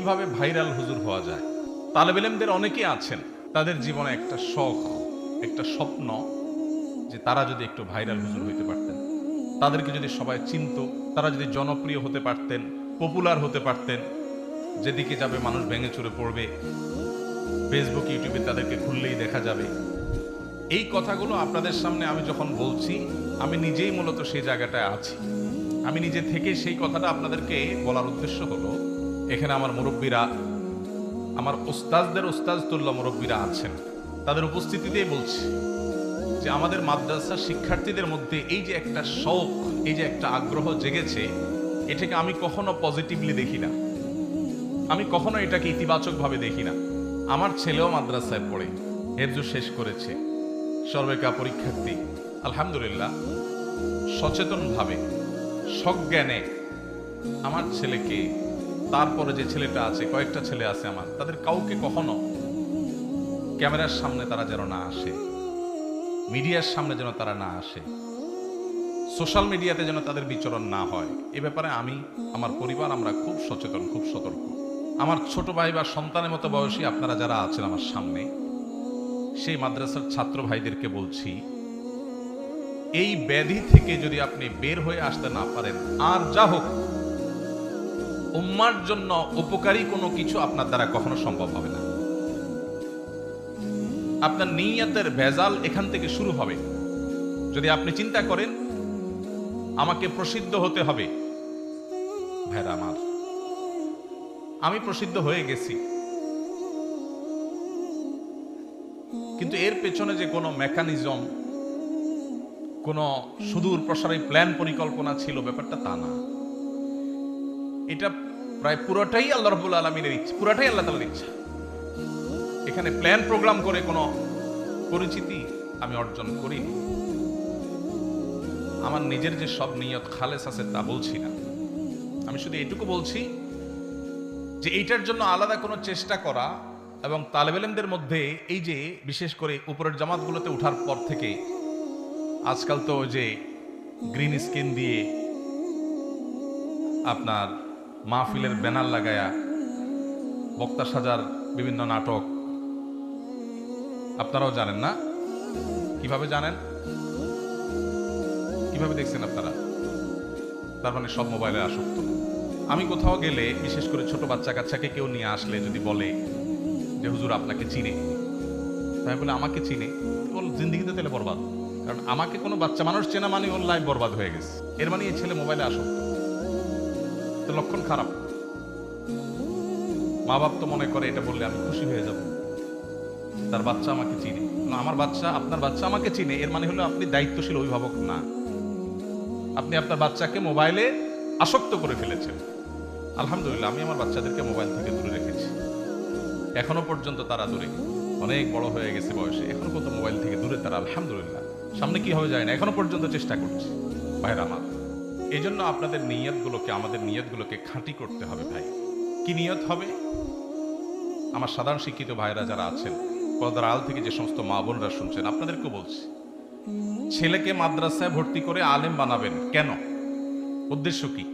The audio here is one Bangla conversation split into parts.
কীভাবে ভাইরাল হুজুর হওয়া যায়? তালেবেলেমদের অনেকে আছেন, তাদের জীবনে একটা শখ, একটা স্বপ্ন যে তারা যদি একটু ভাইরাল হুজুর হইতে পারতেন। তাদেরকে যদি সবাই চিনত, তারা যদি জনপ্রিয় হতে পারতেন, পপুলার হতে পারতেন, যেদিকে যাবে মানুষ ভেঙে চুরে পড়বে ফেসবুক ইউটিউবে তাদেরকে খুললেই দেখা যাবে। এই কথাগুলো আপনাদের সামনে আমি যখন বলছি, আমি নিজেই মূলত সেই জায়গাটায় আছি। আমি নিজে থেকে সেই কথাটা আপনাদেরকে বলার উদ্দেশ্য হলো এখানে আমার মুরব্বীরা, আমার ওস্তাজদের ওস্তাজ তুল্য মুরব্বীরা আছেন। তাদের উপস্থিতিতেই বলছি যে আমাদের মাদ্রাসা শিক্ষার্থীদের মধ্যে এই যে একটা শখ এই যে একটা আগ্রহ জেগেছে, এটাকে আমি কখনো পজিটিভলি দেখি না। আমি কখনো এটাকে ইতিবাচকভাবে দেখি না। আমার ছেলেও মাদ্রাসায় পড়ে হেফজু শেষ করেছে। সর্বেকা পরীক্ষার্থী, আলহামদুলিল্লাহ, সচেতনভাবে, সজ্ঞানে আমার ছেলেকে তারপরে যে ছেলেটা আছে, কয়েকটা ছেলে আছে আমার, তাদের কাউকে কখনো ক্যামেরার সামনে তারা যেন না আসে, মিডিয়ার সামনে যেন তারা না আসে, সোশ্যাল মিডিয়াতে যেন তাদের বিচরণ না হয়, এ ব্যাপারে আমি, আমার পরিবার, আমরা খুব সচেতন, খুব সতর্ক। আমার ছোট ভাই বা সন্তানের মতো বয়সী আপনারা যারা আছেন আমার সামনে, সেই মাদ্রাসার ছাত্র ভাইদেরকে বলছি, এই ব্যাধি থেকে যদি আপনি বের হয়ে আসতে না পারেন, আর যা হোক উম্মার জন্য উপকারী কোনো কিছু আপনার দ্বারা কখনো সম্ভব হবে না। আপনার নিয়তের ভেজাল এখান থেকে শুরু হবে। যদি আপনি চিন্তা করেন, আমাকে প্রসিদ্ধ হতে হবে। ভাইরা আমার, আমি প্রসিদ্ধ হয়ে গেছি। কিন্তু এর পেছনে যে কোনো মেকানিজম কোনো সুদূর প্রসারী প্ল্যান পরিকল্পনা ছিল, ব্যাপারটা তা না। এটা প্রায় পুরোটাই আল্লাহ রবুল আলমিনের ইচ্ছা, পুরোটাই আল্লাহ তালার ইচ্ছা। এখানে প্ল্যান প্রোগ্রাম করে কোনো পরিচিতি আমি অর্জন করিনি। আমার নিজের যে সব নিয়ত খালেস আছে তা বলছি না। আমি শুধু এটুকু বলছি যে এইটার জন্য আলাদা কোনো চেষ্টা করা এবং তালেবেলেমদের মধ্যে এই যে বিশেষ করে উপরের জামাতগুলোতে ওঠার পর থেকে আজকাল তো যে গ্রিন স্কিন দিয়ে আপনার মাহফিলের ব্যানার লাগায়া বক্তা সাজার বিভিন্ন নাটক। আপনারাও জানেন না? কীভাবে জানেন? কীভাবে দেখছেন আপনারা? তার মানে সব মোবাইলে আসক্ত। আমি কোথাও গেলে, বিশেষ করে ছোট বাচ্চা কাচ্চাকে কেউ নিয়ে আসলে যদি বলে যে, হুজুর, আপনাকে চিনে। তাই বলে, আমাকে চিনে? ওর জিন্দিগিতে তাহলে বরবাদ। কারণ আমাকে কোনো বাচ্চা, মানুষ চেনা মানে ওর লাইফ বরবাদ হয়ে গেছে। এর মানে এই ছেলে মোবাইলে আসক্ত। তো লক্ষণ খারাপ। মা বাপ তো মনে করে, এটা বললে আমি খুশি হয়ে যাব। তার বাচ্চা আমাকে চিনে। আমার বাচ্চা, আপনার বাচ্চা আমাকে চিনে, এর মানে হলো আপনি দায়িত্বশীল অভিভাবক না। আপনি আপনার বাচ্চাকে মোবাইলে আসক্ত করে ফেলেছেন। আলহামদুলিল্লাহ, আমি আমার বাচ্চাদেরকে মোবাইল থেকে দূরে রেখেছি। এখনও পর্যন্ত তারা দূরে। অনেক বড় হয়ে গেছে বয়সে, এখনও কত মোবাইল থেকে দূরে তারা, আলহামদুলিল্লাহ। সামনে কি হবে যায় না, এখনও পর্যন্ত চেষ্টা করছি। ভাইরা আমার এই জন্য আপনাদের নিয়তগুলোকে, আমাদের নিয়তগুলোকে খাঁটি করতে হবে ভাই। কি নিয়ত হবে? আমার সাধারণ শিক্ষিত ভাইরা যারা আছেন, পর্দার আল থেকে যে সমস্ত মা বোনরা শুনছেন, আপনাদেরকে বলছি, ছেলেকে মাদ্রাসায় ভর্তি করে আলেম বানাবেন কেন? উদ্দেশ্য কি?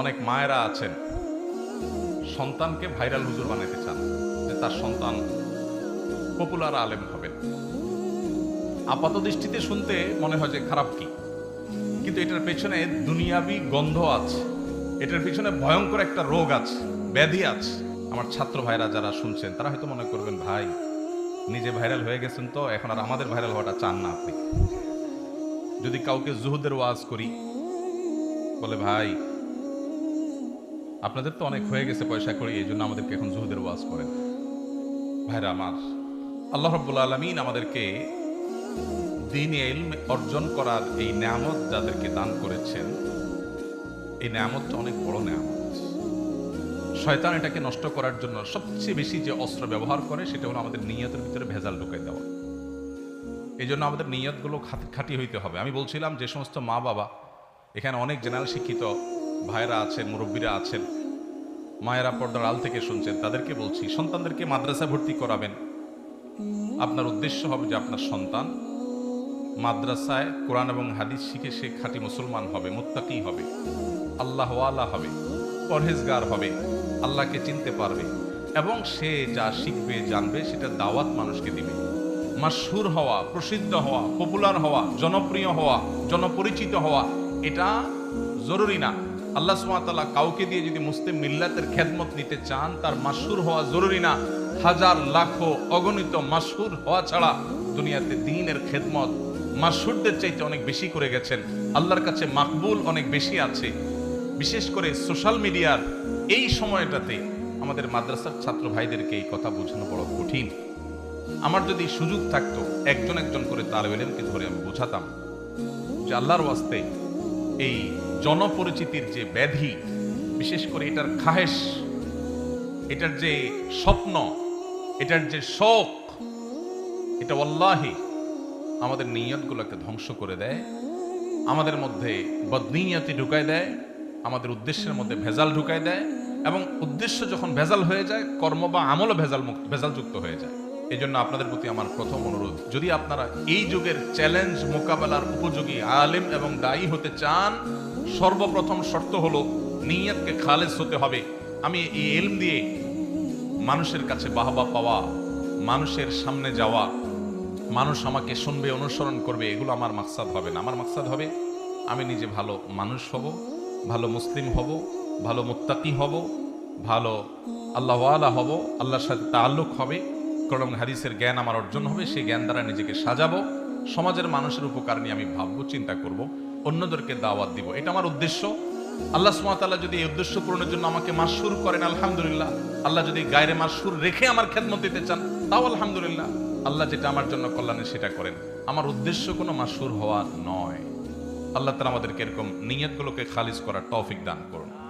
অনেক মায়েরা আছেন, সন্তানকে ভাইরাল হুজুর বানাতে চান, যে তার সন্তান পপুলার আলেম হবেন। আপাত দৃষ্টিতে শুনতে মনে হয় যে খারাপ কি? কিন্তু এটার পেছনে দুনিয়াবি গন্ধ আছে। এটার পিছনে ভয়ঙ্কর একটা রোগ আছে, ব্যাধি আছে। আমার ছাত্র ভাইরা যারা শুনছেন, তারা হয়তো মনে করবেন, ভাই, নিজে ভাইরাল হয়ে গেছেন তো, এখন আর আমাদের ভাইরাল হওয়াটা চান না আপনি। যদি কাউকে জুহুদের ওয়াজ করি, বলে, ভাই, আপনাদের তো অনেক হয়ে গেছে পয়সা করি, এই জন্য আমাদেরকে এখন জুহুদের ওয়াজ করেন। ভাইরা আমার, আল্লাহ রব্বুল আলমিন আমাদেরকে দিন এলম অর্জন করার এই নামত যাদেরকে দান করেছেন, এই নামতটা অনেক বড় নামত শয়তান এটাকে নষ্ট করার জন্য সবচেয়ে বেশি যে অস্ত্র ব্যবহার করে, সেটা হলো আমাদের নিয়তের ভিতরে ভেজাল ঢুকাই দেওয়া। এই জন্য আমাদের নিয়তগুলো খাঁটি হইতে হবে। আমি বলছিলাম যে সমস্ত মা বাবা, এখানে অনেক জেনারেল শিক্ষিত ভাইরা আছেন, মুরব্বীরা আছেন, মায়েরা পর্দার আল থেকে শুনছেন, তাদেরকে বলছি, সন্তানদেরকে মাদ্রাসা ভর্তি করাবেন। আপনার উদ্দেশ্য হবে যে আপনার সন্তান মাদ্রাসায় কোরআন এবং হাদিস শিখে সে খাঁটি মুসলমান হবে, মুত্তাকি হবে আল্লাহওয়ালা হবে, পরহেজগার হবে, আল্লাহকে চিনতে পারবে এবং সে যা শিখবে, জানবে, সেটা দাওয়াত মানুষকে দিবে। মাসহুর হওয়া, প্রসিদ্ধ হওয়া, পপুলার হওয়া, জনপ্রিয় হওয়া, জনপরিচিত হওয়া, এটা জরুরি না। আল্লাহ সুমাতাল্লাহ কাউকে দিয়ে যদি মুসলিম মিল্লাতের খেদমত নিতে চান, তার মাসহুর হওয়া জরুরি না। হাজার লাখো অগণিত মাসহুর হওয়া ছাড়া দুনিয়াতে দিনের খেদমত মাসহুরদের চাইতে অনেক বেশি করে গেছেন। আল্লাহর কাছে মাকবুল অনেক বেশি আছে। বিশেষ করে সোশ্যাল মিডিয়ার এই সময়টাতে আমাদের মাদ্রাসার ছাত্র ভাইদেরকে এই কথা বোঝানো বড় কঠিন। আমার যদি সুযোগ থাকতো, একজন একজন করে তালেব ইলমকে ধরে আমি বোঝাতাম যে আল্লাহর ওয়াস্তে এই জনপরিচিতির যে ব্যাধি, বিশেষ করে এটার খাহেশ, এটার যে স্বপ্ন, এটার যে শখ এটা ওয়াল্লাহি আমাদের নিয়তগুলোকে ধ্বংস করে দেয়, আমাদের মধ্যে বদনিয়তি ঢুকায় দেয়, আমাদের উদ্দেশ্যের মধ্যে ভেজাল ঢুকায় দেয় এবং উদ্দেশ্য যখন ভেজাল হয়ে যায়, কর্ম বা আমলও ভেজাল মুক্ত, ভেজালযুক্ত হয়ে যায়। এই জন্য আপনাদের প্রতি আমার প্রথম অনুরোধ, যদি আপনারা এই যুগের চ্যালেঞ্জ মোকাবেলার উপযোগী আলেম এবং দায়ী হতে চান, সর্বপ্রথম শর্ত হলো নিয়তকে খালেজ হতে হবে। আমি এই এলম দিয়ে মানুষের কাছে বাহবা পাওয়া, মানুষের সামনে যাওয়া মানুষ আমাকে শুনবে, অনুসরণ করবে, এগুলো আমার মাকসাদ হবে না। আমার মাকসাদ হবে, আমি নিজে ভালো মানুষ হব, ভালো মুসলিম হব, ভালো মুত্তাকি হব, ভালো আল্লাহওয়ালা হব, আল্লাহর সাথে তাল্লুক হবে। কোরআন হাদিসের জ্ঞান আমার অর্জন হবে, সেই জ্ঞান দ্বারা নিজেকে সাজাবো। সমাজের মানুষের উপকার নিয়ে আমি ভাববো, চিন্তা করব, অন্যদেরকে দাওয়াত দিব। এটা আমার উদ্দেশ্য। আল্লাহ সুমাতাল্লাহ যদি এই উদ্দেশ্য পূরণের জন্য আমাকে মাসুর করেন, আলহামদুলিল্লাহ। আল্লাহ যদি গায়ের মাসুর রেখে আমার খেদমত দিতে চান, তাও আলহামদুলিল্লাহ। আল্লাহ যেটা আমার জন্য কল্যাণের সেটা করেন। আমার উদ্দেশ্য কোনো মাসুর হওয়া নয়। আল্লাহ তালা আমাদেরকে এরকম নিয়তগুলোকে খালিজ করার টফিক দান করুন।